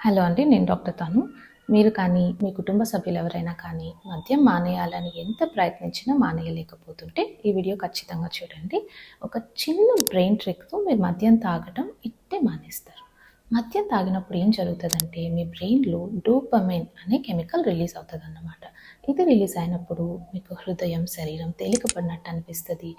Hello అండి నేను doctor తాను. మీరు కానీ మీ కుటుంబ సభ్యులు ఎవరైనా కానీ మద్యం మానేయాలని ఎంత ప్రయత్నించినా మానేయలేకపోతుంటే ఈ వీడియో ఖచ్చితంగా చూడండి. ఒక చిన్న బ్రెయిన్ ట్రిక్తో మీరు మద్యం తాగడం ఇట్టే మానేస్తారు. మద్యం తాగినప్పుడు ఏం జరుగుతుందంటే మీ బ్రెయిన్లో డోపమైన్ అనే కెమికల్ రిలీజ్ అవుతుంది అన్నమాట ఇది రిలీజ్ అయినప్పుడు మీకు హృదయం శరీరం తేలికపడినట్టు అనిపిస్తుంది.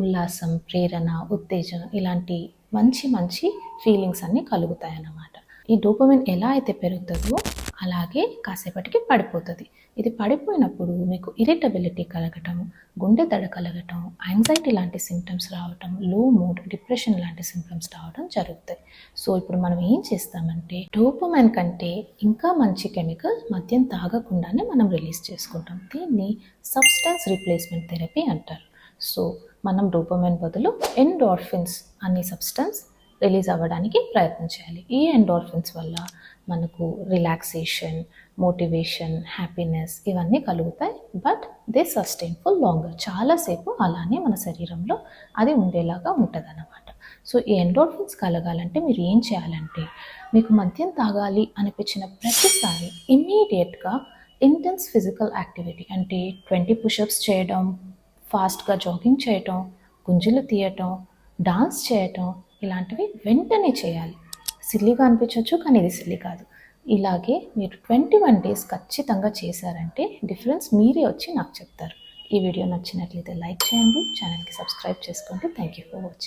ఉల్లాసం ప్రేరణ ఉత్తేజం ఇలాంటి మంచి మంచి ఫీలింగ్స్ అన్నీ కలుగుతాయి అన్నమాట ఈ డోపమిన్ ఎలా అయితే పెరుగుతుందో అలాగే కాసేపటికి పడిపోతుంది. ఇది పడిపోయినప్పుడు మీకు ఇరిటబిలిటీ కలగటం గుండె దడ కలగటం యాంగ్జైటీ లాంటి సిమ్టమ్స్ రావటం లో మూడ్ డిప్రెషన్ లాంటి సిమ్టమ్స్ రావడం జరుగుతాయి. సో ఇప్పుడు మనం ఏం చేస్తామంటే డోపమైన్ కంటే ఇంకా మంచి కెమికల్ మద్యం తాగకుండానే మనం రిలీజ్ చేసుకుంటాం. దీన్ని సబ్స్టెన్స్ రీప్లేస్మెంట్ థెరపీ అంటారు. సో మనం డోపమైన్ బదులు ఎండార్ఫిన్స్ అనే సబ్స్టెన్స్ రిలీజ్ అవ్వడానికి ప్రయత్నం చేయాలి. ఈ ఎండార్ఫిన్స్ వల్ల మనకు రిలాక్సేషన్ మోటివేషన్ హ్యాపీనెస్ ఇవన్నీ కలుగుతాయి. But they sustain full longer చాలాసేపు అలానే మన శరీరంలో అది ఉండేలాగా ఉంటుంది అన్నమాట సో ఈ ఎండోర్ఫిన్స్ కలగాలంటే మీరు ఏం చేయాలంటే మీకు మద్యం తాగాలి అనిపించిన ప్రతిసారి ఇమ్మీడియట్గా ఇంటెన్స్ ఫిజికల్ యాక్టివిటీ అంటే ట్వంటీ పుషప్స్ చేయడం ఫాస్ట్గా జాగింగ్ చేయటం గుంజులు తీయటం డాన్స్ చేయటం ఇలాంటివి వెంటనే చేయాలి. సిల్లీగా అనిపించవచ్చు కానీ ఇది సిల్లీ కాదు. ఇలాగే మీరు ట్వంటీ వన్ డేస్ ఖచ్చితంగా చేశారంటే డిఫరెన్స్ మీరే వచ్చి నాకు చెప్తారు. ఈ వీడియో నచ్చినట్లయితే లైక్ చేయండి ఛానల్కి సబ్స్క్రైబ్ చేసుకోండి. Thank you for watching.